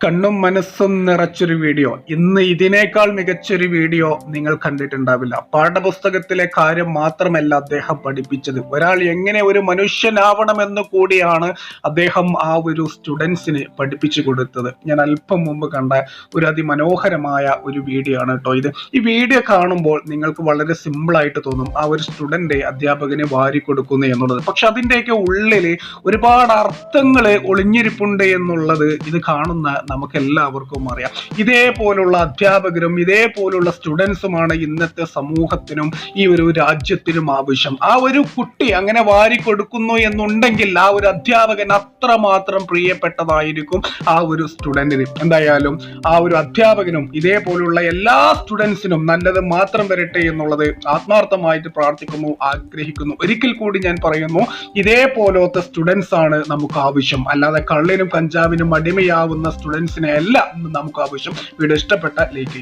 കണ്ണും മനസ്സും നിറച്ചൊരു വീഡിയോ. ഇന്ന് ഇതിനേക്കാൾ മികച്ചൊരു വീഡിയോ നിങ്ങൾ കണ്ടിട്ടുണ്ടാവില്ല. പാഠപുസ്തകത്തിലെ കാര്യം മാത്രമല്ല അദ്ദേഹം പഠിപ്പിച്ചത്. ഒരാൾ എങ്ങനെ ഒരു മനുഷ്യനാവണമെന്ന് കൂടിയാണ് അദ്ദേഹം ആ ഒരു സ്റ്റുഡൻസിന് പഠിപ്പിച്ചു കൊടുത്തത്. ഞാൻ അല്പം മുമ്പ് കണ്ട ഒരു അതിമനോഹരമായ ഒരു വീഡിയോ ആണ് കേട്ടോ ഇത്. ഈ വീഡിയോ കാണുമ്പോൾ നിങ്ങൾക്ക് വളരെ സിമ്പിളായിട്ട് തോന്നും ആ ഒരു സ്റ്റുഡന്റ് അധ്യാപകനെ വാരി കൊടുക്കുന്നു എന്നുള്ളത്. പക്ഷെ അതിന്റെയൊക്കെ ഉള്ളിൽ ഒരുപാട് അർത്ഥങ്ങൾ ഒളിഞ്ഞിരിപ്പുണ്ട് എന്നുള്ളത് ഇത് കാണുന്ന നമുക്ക് എല്ലാവർക്കും അറിയാം. ഇതേപോലുള്ള അധ്യാപകരും ഇതേപോലുള്ള സ്റ്റുഡൻസുമാണ് ഇന്നത്തെ സമൂഹത്തിനും ഈ ഒരു രാജ്യത്തിനും ആവശ്യം. ആ ഒരു കുട്ടി അങ്ങനെ വാരി കൊടുക്കുന്നു എന്നുണ്ടെങ്കിൽ ആ ഒരു അധ്യാപകൻ അത്രമാത്രം പ്രിയപ്പെട്ടതായിരിക്കും ആ ഒരു സ്റ്റുഡന്റിന്. എന്തായാലും ആ ഒരു അധ്യാപകനും ഇതേപോലുള്ള എല്ലാ സ്റ്റുഡൻസിനും നല്ലത് മാത്രം വരട്ടെ എന്നുള്ളത് ആത്മാർത്ഥമായിട്ട് പ്രാർത്ഥിക്കുന്നു ആഗ്രഹിക്കുന്നു. ഒരിക്കൽ കൂടി ഞാൻ പറയുന്നു ഇതേപോലത്തെ സ്റ്റുഡൻസ് ആണ് നമുക്ക് ആവശ്യം. അല്ലാതെ കള്ളിനും കഞ്ചാവിനും അടിമയാവുന്ന സ്റ്റുഡൻസിനെ എല്ലാം നമുക്ക് ആവശ്യം. വീഡിയോ ഇഷ്ടപ്പെട്ട ലൈക്ക് ചെയ്യും